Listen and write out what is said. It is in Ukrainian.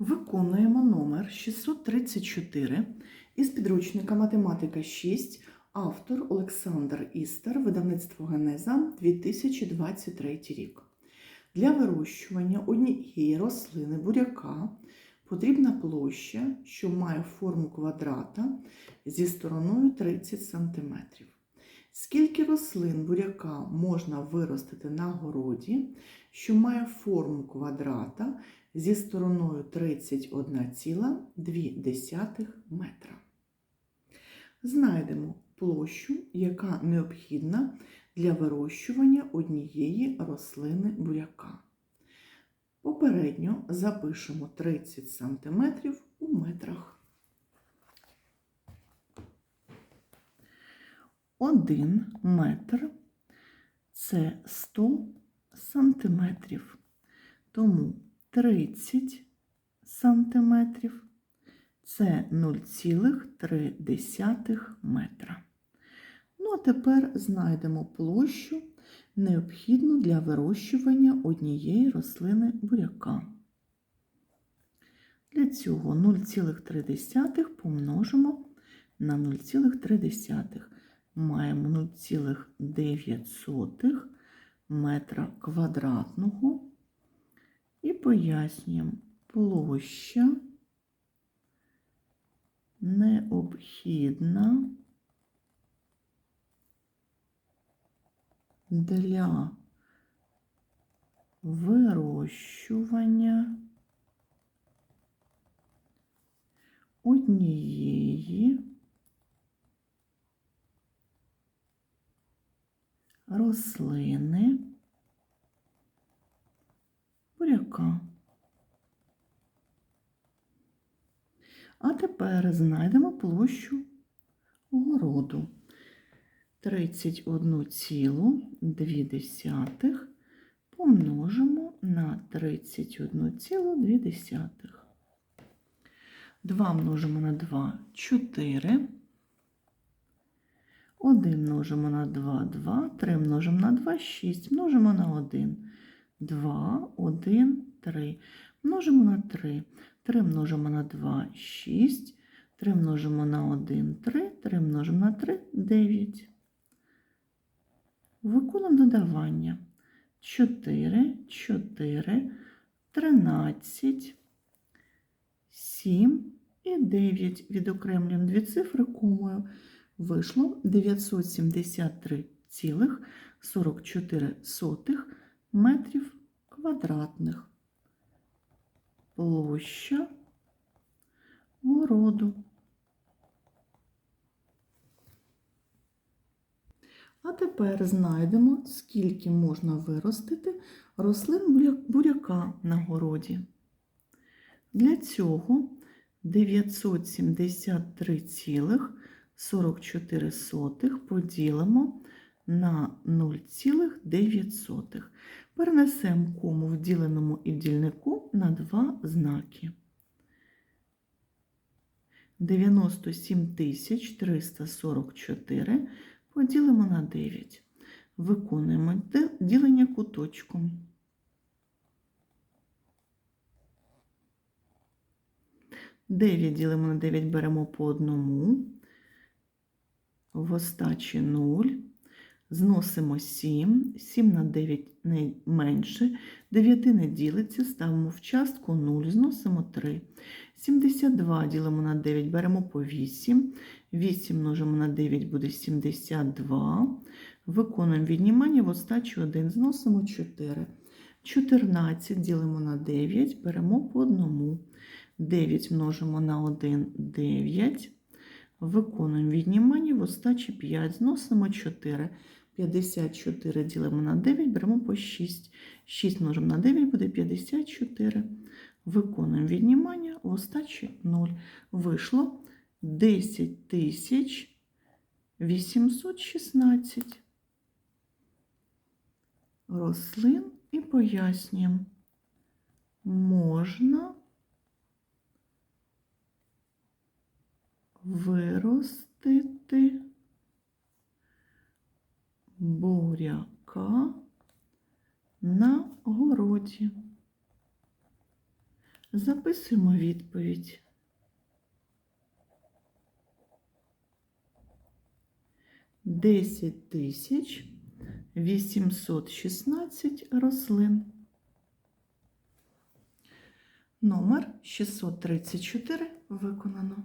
Виконуємо номер 634 із підручника Математика 6, автор Олександр Істер, видавництво Генеза 2023 рік. Для вирощування однієї рослини буряка потрібна площа, що має форму квадрата зі стороною 30 см. Скільки рослин буряка можна виростити на городі, що має форму квадрата зі стороною 31,2 метра. Знайдемо площу, яка необхідна для вирощування однієї рослини буряка. Попередньо запишемо 30 см у метрах. 1 метр це 100 сантиметрів. Тому 30 сантиметрів це 0,3 метра. Ну, а тепер знайдемо площу, необхідну для вирощування однієї рослини буряка. Для цього 0,3 помножимо на 0,3. Маємо 0,9 метра квадратного. І пояснюємо, площа необхідна для вирощування однієї рослини буряка. А тепер знайдемо площу городу. 31,2 помножимо на 31,2. 2 множимо на 2 4. 1 множимо на 2 2, 3 множимо на 2 6, множимо на 1. 2, 1, 3. Множимо на 3. 3 множимо на 2 6. 3 множимо на 1 3. 3 множимо на 3 9. Виконуємо додавання. 4, 4, 13, 7 і 9. Відокремлюємо дві цифри комою. Вийшло 973,44 метрів квадратних. Площа городу. А тепер знайдемо, скільки можна виростити рослин буряка на городі. Для цього 973,44 поділимо на 0,9. Перенесемо кому в діленому і в дільнику на два знаки. 97 344 поділимо на 9. Виконуємо ділення куточком. Дев'ять ділимо на 9 беремо по одному. В остачі 0. Зносимо 7. 7 на 9 не менше. 9 не ділиться, ставимо в частку 0, зносимо 3. 72 ділимо на 9, беремо по 8. 8 множимо на 9 буде 72. Виконуємо віднімання в остачі 1, зносимо 4. 14 ділимо на 9, беремо по одному. 9 множимо на 1 9. Виконуємо віднімання в остачі 5, зносимо 4. 54 ділимо на 9, беремо по 6. 6 множимо на 9 буде 54. Виконуємо віднімання в остачі 0. Вийшло 10 тисяч 816 рослин і пояснюємо, можна виростити буряка на городі. Записуємо відповідь. Десять тисяч вісімсот шістнадцять рослин. Номер 634 виконано.